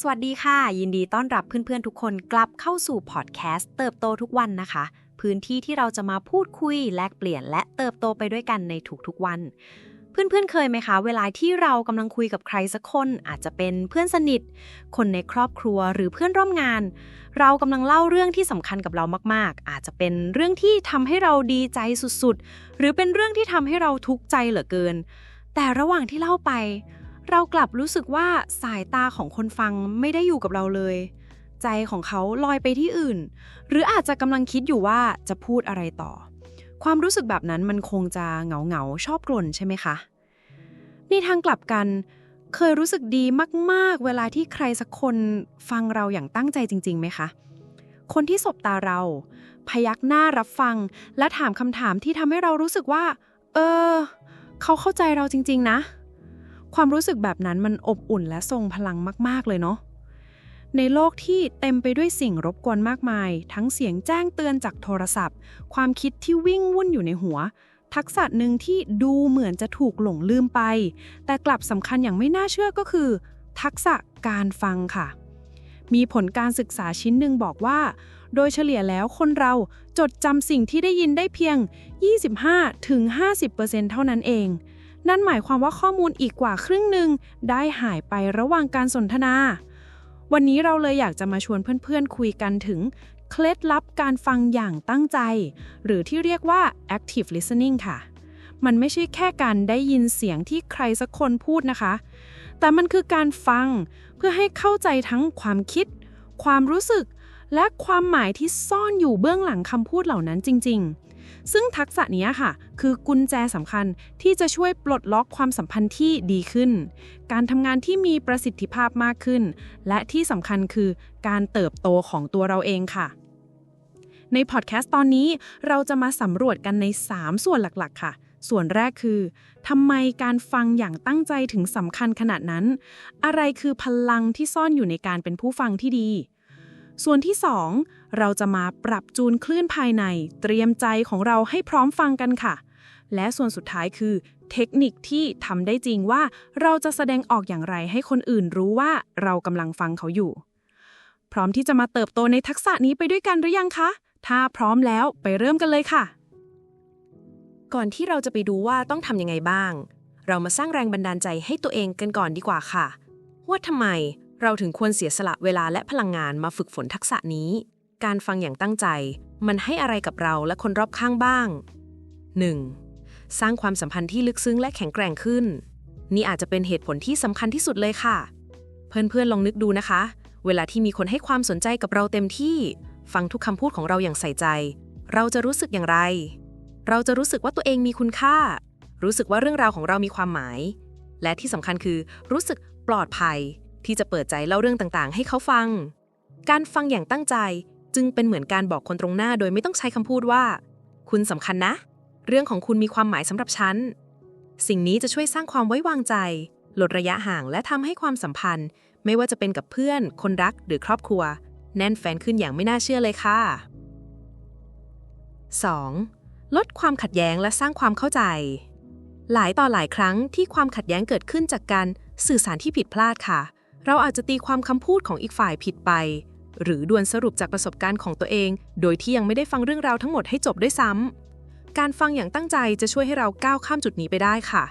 สวัสดีค่ะ ยินดีต้อนรับเพื่อนๆทุกคนกลับเข้าสู่พอดแคสต์เติบโตทุกวันนะคะ พื้นที่ที่เราจะมาพูดคุยแลกเปลี่ยน และเติบโตไปด้วยกันในทุกๆวัน เพื่อนๆเคยไหมคะ เวลาที่เรากำลังคุยกับใครสักคน อาจจะเป็นเพื่อนสนิท คนในครอบครัวหรือเพื่อนร่วมงาน เรากำลังเล่าเรื่องที่สำคัญกับเรามากๆ อาจจะเป็นเรื่องที่ทำให้เราดีใจสุดๆ หรือเป็นเรื่องที่ทำให้เราทุกข์ใจเหลือเกิน แต่ระหว่างที่เล่าไป เรากลับรู้สึกว่าสายตาของคนฟังไม่ได้อยู่กับเราเลย ใจของเขาลอยไปที่อื่น หรืออาจจะกำลังคิดอยู่ว่าจะพูดอะไรต่อ ความรู้สึกแบบนั้นมันคงจะเหงาเหงาชอบกลนใช่ไหมคะ ในทางกลับกัน เคยรู้สึกดีมากๆ เวลาที่ใครสักคนฟังเราอย่างตั้งใจจริงๆไหมคะ คนที่สบตาเรา พยักหน้ารับฟัง และถามคำถามที่ทำให้เรารู้สึกว่า เออ เขาเข้าใจเราจริง ๆ นะ ความรู้สึกแบบนั้นมันอบอุ่นและทรงพลังมาก ๆ เลยเนาะ ในโลกที่เต็มไปด้วยสิ่งรบกวนมากมาย ทั้งเสียงแจ้งเตือนจากโทรศัพท์ ความคิดที่วิ่งวุ่นอยู่ในหัว ทักษะหนึ่งที่ดูเหมือนจะถูกหลงลืมไป แต่กลับสำคัญอย่างไม่น่าเชื่อก็คือ ทักษะการฟังค่ะ มีผลการศึกษาชิ้นหนึ่งบอกว่า โดยเฉลี่ยแล้วคนเราจดจำสิ่งที่ได้ยินได้เพียง 25-50%เท่านั้นเอง นั่นหมายความว่าข้อมูลอีกกว่าครึ่งหนึ่งได้หายไประหว่างการสนทนา วันนี้เราเลยอยากจะมาชวนเพื่อนๆคุยกันถึง เคล็ดลับการฟังอย่างตั้งใจ หรือที่เรียกว่า active listening ค่ะ มันไม่ใช่แค่การได้ยินเสียงที่ใครสักคนพูดนะคะ แต่มันคือการฟังเพื่อให้เข้าใจทั้งความคิด ความรู้สึก และความหมายที่ซ่อนอยู่เบื้องหลังคำพูดเหล่านั้นจริง ๆ ซึ่งทักษะนี้ค่ะ คือกุญแจสำคัญที่จะช่วยปลดล็อกความสัมพันธ์ที่ดีขึ้น การทำงานที่มีประสิทธิภาพมากขึ้น และที่สำคัญคือการเติบโตของตัวเราเองค่ะในพอดแคสต์ตอนนี้เราจะมาสำรวจกันใน 3 ส่วนหลักๆ ค่ะ ส่วนแรกคือทำไมการฟังอย่างตั้งใจถึงสำคัญขนาดนั้น อะไรคือพลังที่ซ่อนอยู่ในการเป็นผู้ฟังที่ดี ส่วนที่ 2 เราจะมาปรับจูนคลื่นภายใน เตรียมใจของเราให้พร้อมฟังกันค่ะ และส่วนสุดท้ายคือ เทคนิคที่ทำได้จริงว่า เราจะแสดงออกอย่างไรให้คนอื่นรู้ว่าเรากำลังฟังเขาอยู่ พร้อมที่จะมาเติบโตในทักษะนี้ไปด้วยกันหรือยังคะ ถ้าพร้อมแล้วไปเริ่มกันเลยค่ะ ก่อนที่เราจะไปดูว่าต้องทำยังไงบ้าง เรามาสร้างแรงบันดาลใจให้ตัวเองกันก่อนดีกว่าค่ะว่าทำไม เราถึงควรเสียสละเวลาและพลังงานมาฝึกฝนทักษะนี้ การฟังอย่างตั้งใจ มันให้อะไรกับเราและคนรอบข้างบ้าง 1. สร้างความสัมพันธ์ที่ลึกซึ้งและแข็งแกร่งขึ้น นี่อาจจะเป็นเหตุผลที่สำคัญที่สุดเลยค่ะ เพื่อนๆลองนึกดูนะคะ เวลาที่มีคนให้ความสนใจกับเราเต็มที่ ฟังทุกคำพูดของเราอย่างใส่ใจ เราจะรู้สึกอย่างไร เราจะรู้สึกว่าตัวเองมีคุณค่า รู้สึกว่าเรื่องราวของเรามีความหมาย และที่สำคัญคือรู้สึกปลอดภัย ที่จะเปิดใจเล่าเรื่องต่างๆ ให้เขาฟัง การฟังอย่างตั้งใจ จึงเป็นเหมือนการบอกคนตรงหน้าโดยไม่ต้องใช้คำพูดว่า คุณสำคัญนะ เรื่องของคุณมีความหมายสำหรับฉัน สิ่งนี้จะช่วยสร้างความไว้วางใจ ลดระยะห่างและทำให้ความสัมพันธ์ ไม่ว่าจะเป็นกับเพื่อน คนรักหรือครอบครัว แน่นแฟนขึ้นอย่างไม่น่าเชื่อเลยค่ะ 2. ลดความขัดแย้งและสร้างความเข้าใจ หลายต่อหลายครั้งที่ความขัดแย้งเกิดขึ้นจากการสื่อสารที่ผิดพลาดค่ะ เราอาจจะตีความคำพูดของอีกฝ่ายผิดไป หรือด่วนสรุปจากประสบการณ์ของตัวเอง โดยที่ยังไม่ได้ฟังเรื่องราวทั้งหมดให้จบด้วยซ้ำการฟังอย่างตั้งใจจะช่วยให้เราก้าวข้ามจุดนี้ไปได้ค่ะ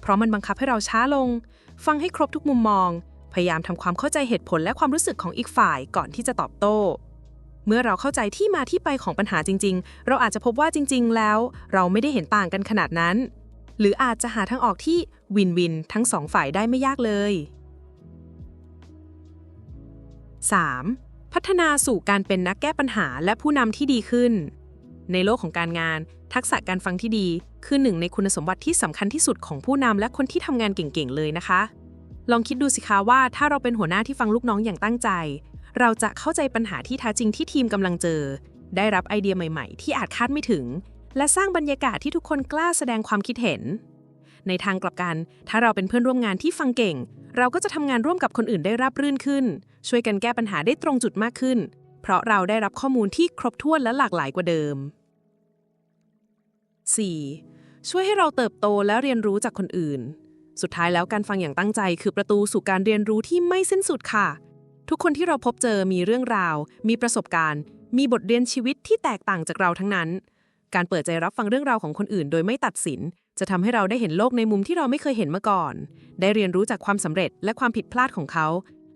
เพราะมันบังคับให้เราช้าลง ฟังให้ครบทุกมุมมอง พยายามทำความเข้าใจเหตุผลและความรู้สึกของอีกฝ่ายก่อนที่จะตอบโต้ เมื่อเราเข้าใจที่มาที่ไปของปัญหาจริง ๆ เราอาจจะพบว่าจริง ๆ แล้ว เราไม่ได้เห็นต่างกันขนาดนั้น หรืออาจจะหาทางออกที่วินวินทั้งสองฝ่ายได้ไม่ยากเลย 3. พัฒนาสู่การเป็นนักแก้ปัญหาและผู้นำที่ดีขึ้น ในโลกของการงาน ทักษะการฟังที่ดี คือหนึ่งในคุณสมบัติที่สำคัญที่สุดของผู้นำและคนที่ทำงานเก่งๆเลยนะคะ ลองคิดดูสิคะว่าถ้าเราเป็นหัวหน้าที่ฟังลูกน้องอย่างตั้งใจ เราจะเข้าใจปัญหาที่แท้จริงที่ทีมกำลังเจอ ได้รับไอเดียใหม่ๆ ที่อาจคาดไม่ถึง และสร้างบรรยากาศที่ทุกคนกล้าแสดงความคิดเห็น ในทางกลับกัน ถ้าเราเป็นเพื่อนร่วมงานที่ฟังเก่ง เราก็จะทำงานร่วมกับคนอื่นได้ราบรื่นขึ้น ช่วยกันแก้ปัญหาได้ตรงจุดมากขึ้น เพราะเราได้รับข้อมูลที่ครบถ้วนและหลากหลายกว่าเดิม 4. ช่วยให้เราเติบโตและเรียนรู้จากคนอื่น สุดท้ายแล้วการฟังอย่างตั้งใจ คือประตูสู่การเรียนรู้ที่ไม่สิ้นสุดค่ะ ทุกคนที่เราพบเจอมีเรื่องราว มีประสบการณ์ มีบทเรียนชีวิตที่แตกต่างจากเราทั้งนั้น การเปิดใจรับฟังเรื่องราวของคนอื่น โดยไม่ตัดสิน จะทำให้เราได้เห็นโลกในมุมที่เราไม่เคยเห็นมาก่อน ได้เรียนรู้จากความสำเร็จและความผิดพลาดของเขา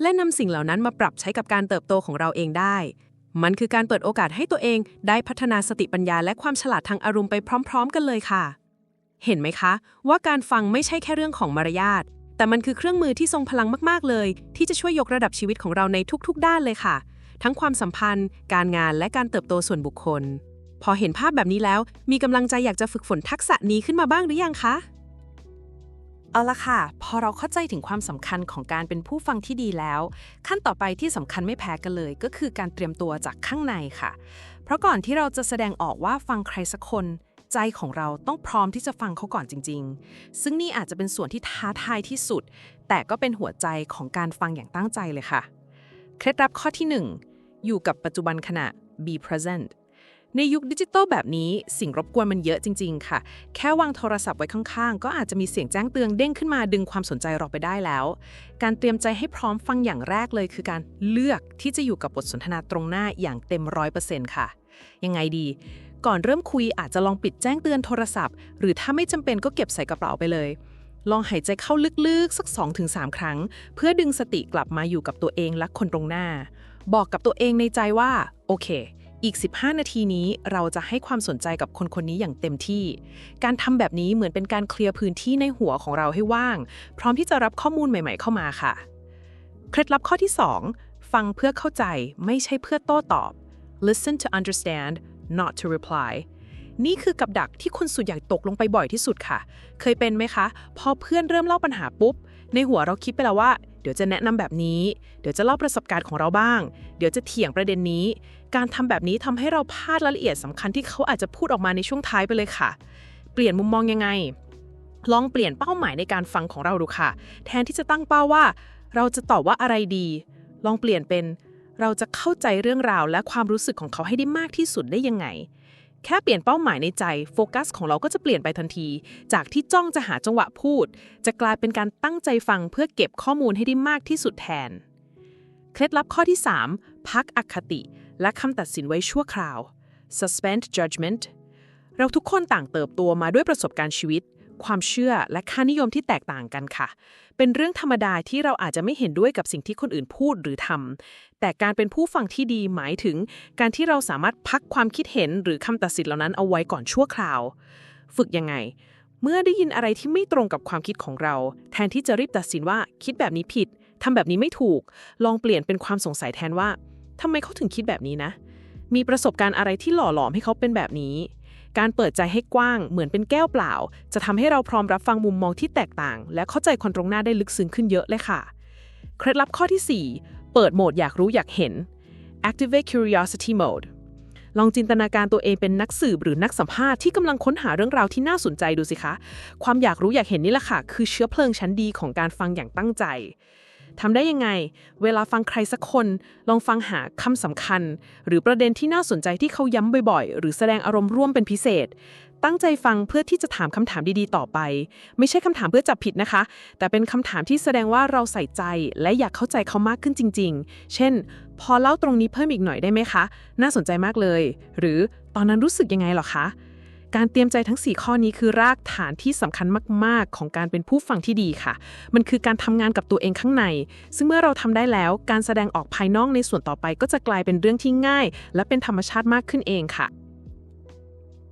และนำสิ่งเหล่านั้นมาปรับใช้กับการเติบโตของเราเองได้ มันคือการเปิดโอกาสให้ตัวเองได้พัฒนาสติปัญญาและความฉลาดทางอารมณ์ไปพร้อม ๆ กันเลยค่ะ เห็นไหมคะ ว่าการฟังไม่ใช่แค่เรื่องของมารยาท แต่มันคือเครื่องมือที่ทรงพลังมากๆเลย ที่จะช่วยยกระดับชีวิตของเราในทุก ๆ ด้านเลยค่ะ ทั้งความสัมพันธ์ การงานและการเติบโตส่วนบุคคล พอเห็นภาพแบบนี้แล้ว มีกำลังใจอยากจะฝึกฝนทักษะนี้ขึ้นมาบ้างหรือยังคะ เอาละค่ะ พอเราเข้าใจถึงความสำคัญของการเป็นผู้ฟังที่ดีแล้ว ขั้นต่อไปที่สำคัญไม่แพ้กันเลย ก็คือการเตรียมตัวจากข้างในค่ะ เพราะก่อนที่เราจะแสดงออกว่าฟังใครสักคนใจของเราต้องพร้อมที่จะฟังเขาก่อนจริง ๆ ซึ่งนี่อาจจะเป็นส่วนที่ท้าทายที่สุด แต่ก็เป็นหัวใจของการฟังอย่างตั้งใจเลยค่ะ เคล็ดลับข้อที่ 1 อยู่กับปัจจุบันขณะ be present ในยุคดิจิตอลแบบนี้สิ่งรบกวนมันเยอะจริง ๆ ค่ะ แค่วางโทรศัพท์ไว้ข้างๆ ก็อาจจะมีเสียงแจ้งเตือนเด้งขึ้นมาดึงความสนใจเราไปได้แล้ว การเตรียมใจให้พร้อมฟังอย่างแรกเลย คือการเลือกที่จะอยู่กับบทสนทนาตรงหน้าอย่างเต็มร้อยเปอร์เซ็นต์ค่ะ ยังไงดี ก่อนเริ่มคุยอาจจะลองปิดแจ้งเตือนโทรศัพท์ หรือถ้าไม่จำเป็นก็เก็บใส่กระเป๋าไปเลยลองหายใจเข้าลึกๆ สัก 2-3 ครั้ง เพื่อดึงสติกลับมาอยู่กับตัวเองและคนตรงหน้า บอกกับตัวเองในใจว่า โอเค อีก 15 นาทีนี้เราจะให้ความสนใจกับคนคนนี้อย่างเต็มที่ การทำแบบนี้เหมือนเป็นการเคลียร์พื้นที่ในหัวของเราให้ว่าง พร้อมที่จะรับข้อมูลใหม่ ๆ เข้ามาค่ะ เคล็ดลับข้อที่ 2 ฟังเพื่อเข้าใจไม่ใช่เพื่อโต้ตอบ listen to understand not to reply นี่คือกับดักที่คนส่วนใหญ่ตกลงไปบ่อยที่สุดค่ะ เคยเป็นไหมคะ พอเพื่อนเริ่มเล่าปัญหาปุ๊บ ในหัวเราคิดไปแล้วว่า เดี๋ยวจะแนะนำแบบนี้ เดี๋ยวจะเล่าประสบการณ์ของเราบ้าง เดี๋ยวจะเถียงประเด็นนี้การทำแบบนี้ทำให้เราพลาดรายละเอียดสำคัญที่เขาอาจจะพูดออกมาในช่วงท้ายไปเลยค่ะ เปลี่ยนมุมมองยังไง ลองเปลี่ยนเป้าหมายในการฟังของเราดูค่ะ แทนที่จะตั้งเป้าว่า เราจะตอบว่าอะไรดี ลองเปลี่ยนเป็น เราจะเข้าใจเรื่องราว และความรู้สึกของเขาให้ได้มากที่สุดได้ยังไง แค่เปลี่ยนเป้าหมายในใจโฟกัสของเราก็จะเปลี่ยนไปทันที จากที่จ้องจะหาจังหวะพูด จะกลายเป็นการตั้งใจฟังเพื่อเก็บข้อมูลให้ได้มากที่สุดแทน เคล็ดลับข้อที่ 3 พักอคติ และคำตัดสินไว้ชั่วคราว suspend judgment เราทุกคนต่างเติบโตมาด้วยประสบการณ์ชีวิต ความเชื่อและค่านิยมที่แตกต่างกันค่ะ เป็นเรื่องธรรมดาที่เราอาจจะไม่เห็นด้วยกับสิ่งที่คนอื่นพูดหรือทำ แต่การเป็นผู้ฟังที่ดีหมายถึง การที่เราสามารถพักความคิดเห็นหรือคำตัดสินเหล่านั้นเอาไว้ก่อนชั่วคราว ฝึกยังไง เมื่อได้ยินอะไรที่ไม่ตรงกับความคิดของเรา แทนที่จะรีบตัดสินว่าคิดแบบนี้ผิดทำแบบนี้ไม่ถูก ลองเปลี่ยนเป็นความสงสัยแทนว่า ทำไมเขาถึงคิดแบบนี้นะ มีประสบการณ์อะไรที่หล่อหลอมให้เขาเป็นแบบนี้ การเปิดใจให้กว้างเหมือนเป็นแก้วเปล่า จะทำให้เราพร้อมรับฟังมุมมองที่แตกต่าง และเข้าใจคนตรงหน้าได้ลึกซึ้งขึ้นเยอะเลยค่ะ เคล็ดลับข้อที่ 4 เปิดโหมดอยากรู้อยากเห็น activate curiosity mode ลองจินตนาการตัวเองเป็นนักสืบหรือนักสัมภาษณ์ที่กำลังค้นหาเรื่องราวที่น่าสนใจดูสิคะ ความอยากรู้อยากเห็นนี่แหละค่ะ คือเชื้อเพลิงชั้นดีของการฟังอย่างตั้งใจ ทำได้ยังไง เวลาฟังใครสักคน ลองฟังหาคำสำคัญ หรือประเด็นที่น่าสนใจที่เขาย้ำบ่อยๆ หรือแสดงอารมณ์ร่วมเป็นพิเศษ ตั้งใจฟังเพื่อที่จะถามคำถามดีๆ ต่อไป ไม่ใช่คำถามเพื่อจับผิดนะคะ แต่เป็นคำถามที่แสดงว่าเราใส่ใจและอยากเข้าใจเขามากขึ้นจริง ๆ เช่น พอเล่าตรงนี้เพิ่มอีกหน่อยได้ไหมคะ น่าสนใจมากเลย หรือตอนนั้นรู้สึกยังไงหรอคะ การเตรียมใจทั้ง 4 ข้อนี้คือรากฐานที่สำคัญมาก ๆ ของการเป็นผู้ฟังที่ดีค่ะ มันคือการทำงานกับตัวเองข้างใน ซึ่งเมื่อเราทำได้แล้วการแสดงออกภายนอกในส่วนต่อไปก็จะกลายเป็นเรื่องที่ง่าย และเป็นธรรมชาติมากขึ้นเองค่ะ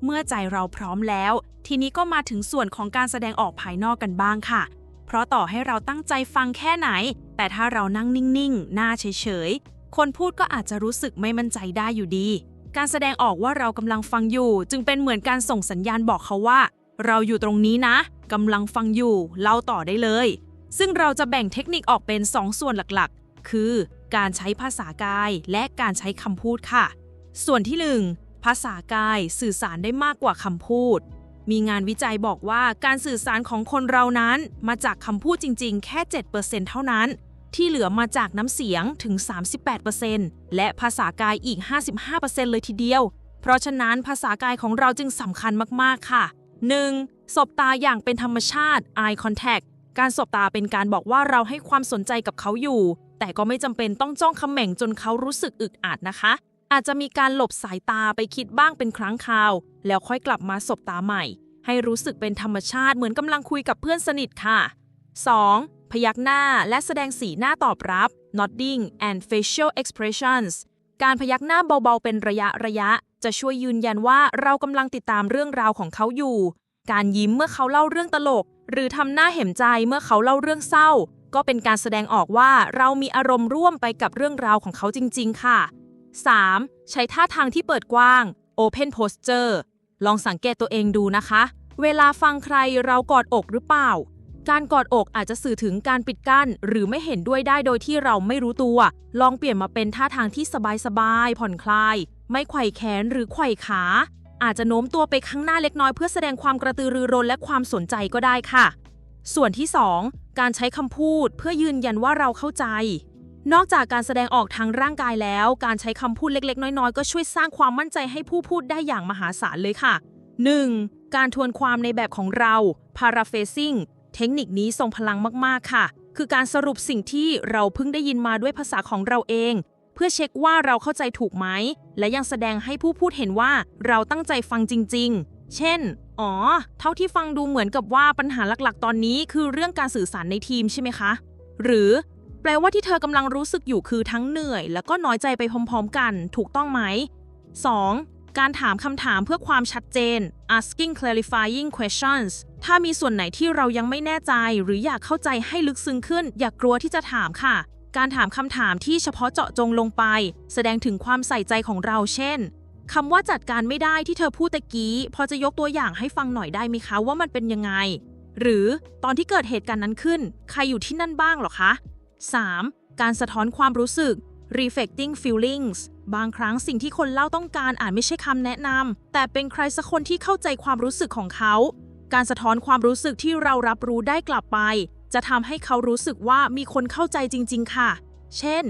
เมื่อใจเราพร้อมแล้ว ทีนี้ก็มาถึงส่วนของการแสดงออกภายนอกกันบ้างค่ะ เพราะต่อให้เราตั้งใจฟังแค่ไหน แต่ถ้าเรานั่งนิ่งๆ หน้าเฉยๆ คนพูดก็อาจจะรู้สึกไม่มั่นใจได้อยู่ดี การแสดงออกว่าเรากำลังฟังอยู่ จึงเป็นเหมือนการส่งสัญญาณบอกเขาว่า เราอยู่ตรงนี้นะกำลังฟังอยู่เล่าต่อได้เลย ซึ่งเราจะแบ่งเทคนิคออกเป็น 2 ส่วนหลักๆ คือ การใช้ภาษากายและการใช้คำพูดค่ะ ส่วนที่ 1 ภาษากายสื่อสารได้มากกว่าคำพูด มีงานวิจัยบอกว่าการสื่อสารของคนเรานั้น มาจากคำพูดจริง ๆ แค่ 7%เท่านั้น ที่เหลือมาจากน้ำเสียงถึง 38%และภาษากายอีก 55%เลยทีเดียว เพราะฉะนั้นภาษากายของเราจึงสำคัญมากๆค่ะ 1. สบตาอย่างเป็นธรรมชาติ eye contact การสบตาเป็นการบอกว่าเราให้ความสนใจกับเขาอยู่ แต่ก็ไม่จำเป็นต้องจ้องคำแหม่งจนเขารู้สึกอึกอัดนะคะ อาจจะมีการหลบสายตาไปคิดบ้างเป็นครั้งคราว แล้วค่อยกลับมาสบตาใหม่ ให้รู้สึกเป็นธรรมชาติเหมือนกำลังคุยกับเพื่อนสนิทค่ะ 2. พยักหน้าและแสดงสีหน้าตอบรับ nodding and facial expressions การพยักหน้าเบาๆเป็นระยะระยะ จะช่วยยืนยันว่าเรากำลังติดตามเรื่องราวของเขาอยู่ การยิ้มเมื่อเขาเล่าเรื่องตลก หรือทำหน้าเห็นใจเมื่อเขาเล่าเรื่องเศร้า ก็เป็นการแสดงออกว่าเรามีอารมณ์ร่วมไปกับเรื่องราวของเขาจริง ๆ ค่ะ 3. ใช้ท่าทางที่เปิดกว้าง open posture ลองสังเกตตัวเองดูนะคะ เวลาฟังใครเรากอดอกหรือเปล่า การกอดอกอาจจะสื่อถึงการปิดกั้น หรือไม่เห็นด้วยได้โดยที่เราไม่รู้ตัว ลองเปลี่ยนมาเป็นท่าทางที่สบายๆผ่อนคลาย ไม่ไขว่แขนหรือไขว่ขา อาจจะโน้มตัวไปข้างหน้าเล็กน้อยเพื่อแสดงความกระตือรือร้นและความสนใจก็ได้ค่ะ ส่วนที่ 2 การใช้คำพูดเพื่อยืนยันว่าเราเข้าใจ นอกจากการแสดงออกทางร่างกายแล้ว การใช้คำพูดเล็ก ๆ น้อยๆ ก็ช่วยสร้างความมั่นใจให้ผู้พูดได้อย่างมหาศาลเลยค่ะ 1. การทวนความในแบบของเรา paraphrasing เทคนิคนี้ทรงพลังมาก ๆ ค่ะ คือการสรุปสิ่งที่เราเพิ่งได้ยินมาด้วยภาษาของเราเอง เพื่อเช็คว่าเราเข้าใจถูกไหม และยังแสดงให้ผู้พูดเห็นว่าเราตั้งใจฟังจริง ๆ เช่น อ๋อ เท่าที่ฟังดูเหมือนกับว่าปัญหาหลักๆ ตอนนี้คือเรื่องการสื่อสารในทีมใช่ไหมคะ หรือ แปลว่าที่เธอกำลังรู้สึกอยู่คือทั้งเหนื่อย แล้วก็น้อยใจไปพร้อม ๆ กัน ถูกต้องไหม 2. การถามคำถามเพื่อความชัดเจน asking clarifying questions ถ้ามีส่วนไหนที่เรายังไม่แน่ใจ หรืออยากเข้าใจให้ลึกซึ้งขึ้น อย่ากกลัวที่จะถามค่ะ การถามคำถามที่เฉพาะเจาะจงลงไป แสดงถึงความใส่ใจของเราเช่นคำว่าจัดการไม่ได้ที่เธอพูดตะกี้ พอจะยกตัวอย่างให้ฟังหน่อยได้ไหมคะว่ามันเป็นยังไง หรือตอนที่เกิดเหตุการณ์นั้นขึ้น ใครอยู่ที่นั่นบ้างหรอคะ 3. การสะท้อนความรู้สึก reflecting feelings บางครั้งสิ่งที่คนเล่าต้องการอาจไม่ใช่คำแนะนำแต่เป็นใครสักคนที่เข้าใจความรู้สึกของเขา การสะท้อนความรู้สึกที่เรารับรู้ได้กลับไป จะทำให้เขารู้สึกว่ามีคนเข้าใจจริง ๆ ค่ะ เช่น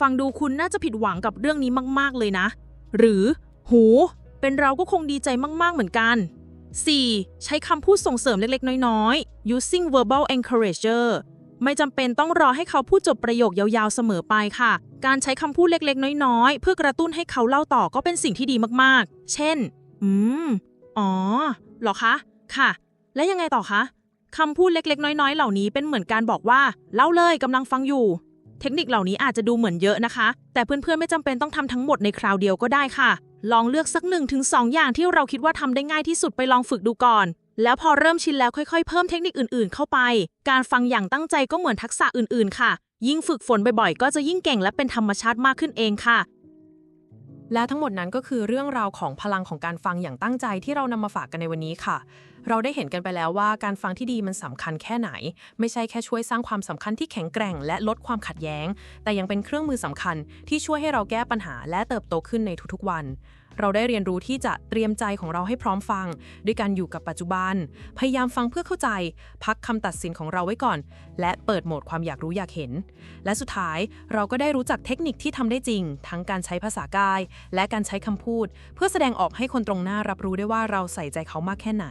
ฟังดูคุณน่าจะผิดหวังกับเรื่องนี้มาก ๆ เลยนะ หรือ หู เป็นเราก็คงดีใจมาก ๆ เหมือนกัน 4. ใช้คำพูดส่งเสริมเล็ก ๆ น้อย ๆ using verbal encourager ไม่จำเป็นต้องรอให้เขาพูดจบประโยคยาวๆเสมอไปค่ะ การใช้คำพูดเล็กๆ น้อยๆ เพื่อกระตุ้นให้เขาเล่าต่อก็เป็นสิ่งที่ดีมากๆ เช่น อืม อ๋อ หรอคะ ค่ะ และยังไงต่อคะคำพูดเล็กๆ น้อยๆ เหล่านี้เป็นเหมือนการบอกว่า เล่าเลยกำลังฟังอยู่ เทคนิคเหล่านี้อาจจะดูเหมือนเยอะนะคะ แต่เพื่อนๆ ไม่จำเป็นต้องทำทั้งหมดในคราวเดียวก็ได้ค่ะ ลองเลือกสักหนึ่งถึงสองอย่างที่เราคิดว่าทำได้ง่ายที่สุดไปลองฝึกดูก่อน แล้วพอเริ่มชินแล้วค่อยๆ เพิ่มเทคนิคอื่นๆ เข้าไป การฟังอย่างตั้งใจก็เหมือนทักษะอื่นๆ ค่ะ ยิ่งฝึกฝนบ่อยๆ ก็จะยิ่งเก่งและเป็นธรรมชาติมากขึ้นเองค่ะ และทั้งหมดนั้นก็คือเรื่องราวของพลังของการฟังอย่างตั้งใจที่เรานำมาฝากกันในวันนี้ค่ะ เราได้เห็นกันไปแล้วว่าการฟังที่ดีมันสำคัญแค่ไหน ไม่ใช่แค่ช่วยสร้างความสำคัญที่แข็งแกร่ง และลดความขัดแย้ง แต่ยังเป็นเครื่องมือสำคัญที่ช่วยให้เราแก้ปัญหาและเติบโตขึ้นในทุกๆวัน เราได้เรียนรู้ที่จะเตรียมใจของเราให้พร้อมฟัง ด้วยการอยู่กับปัจจุบัน พยายามฟังเพื่อเข้าใจ พักคำตัดสินของเราไว้ก่อน และเปิดโหมดความอยากรู้อยากเห็น และสุดท้ายเราก็ได้รู้จักเทคนิคที่ทำได้จริง ทั้งการใช้ภาษากาย และการใช้คำพูด เพื่อแสดงออกให้คนตรงหน้ารับรู้ได้ว่าเราใส่ใจเขามากแค่ไหน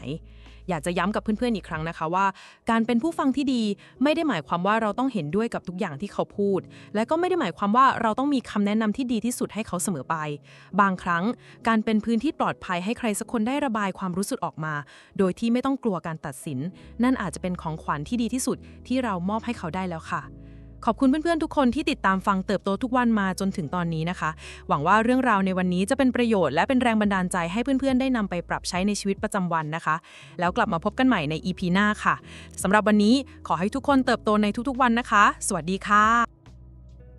อยากจะย้ำกับเพื่อนๆอีกครั้งนะคะว่า การเป็นผู้ฟังที่ดีไม่ได้หมายความว่าเราต้องเห็นด้วยกับทุกอย่างที่เขาพูด และก็ไม่ได้หมายความว่าเราต้องมีคำแนะนำที่ดีที่สุดให้เขาเสมอไป บางครั้งการเป็นพื้นที่ปลอดภัยให้ใครสักคนได้ระบายความรู้สึกออกมา โดยที่ไม่ต้องกลัวการตัดสิน นั่นอาจจะเป็นของขวัญที่ดีที่สุดที่เรามอบให้เขาได้แล้วค่ะ ขอบคุณเพื่อนๆทุกคนที่ติดตามฟังเติบโตทุกวันมาจนถึงตอนนี้นะคะ หวังว่าเรื่องราวในวันนี้จะเป็นประโยชน์และเป็นแรงบันดาลใจให้เพื่อนๆได้นำไปปรับใช้ในชีวิตประจำวันนะคะ แล้วกลับมาพบกันใหม่ใน EP หน้าค่ะสำหรับวันนี้ขอให้ทุกคนเติบโตในทุกๆวันนะคะ สวัสดีค่ะ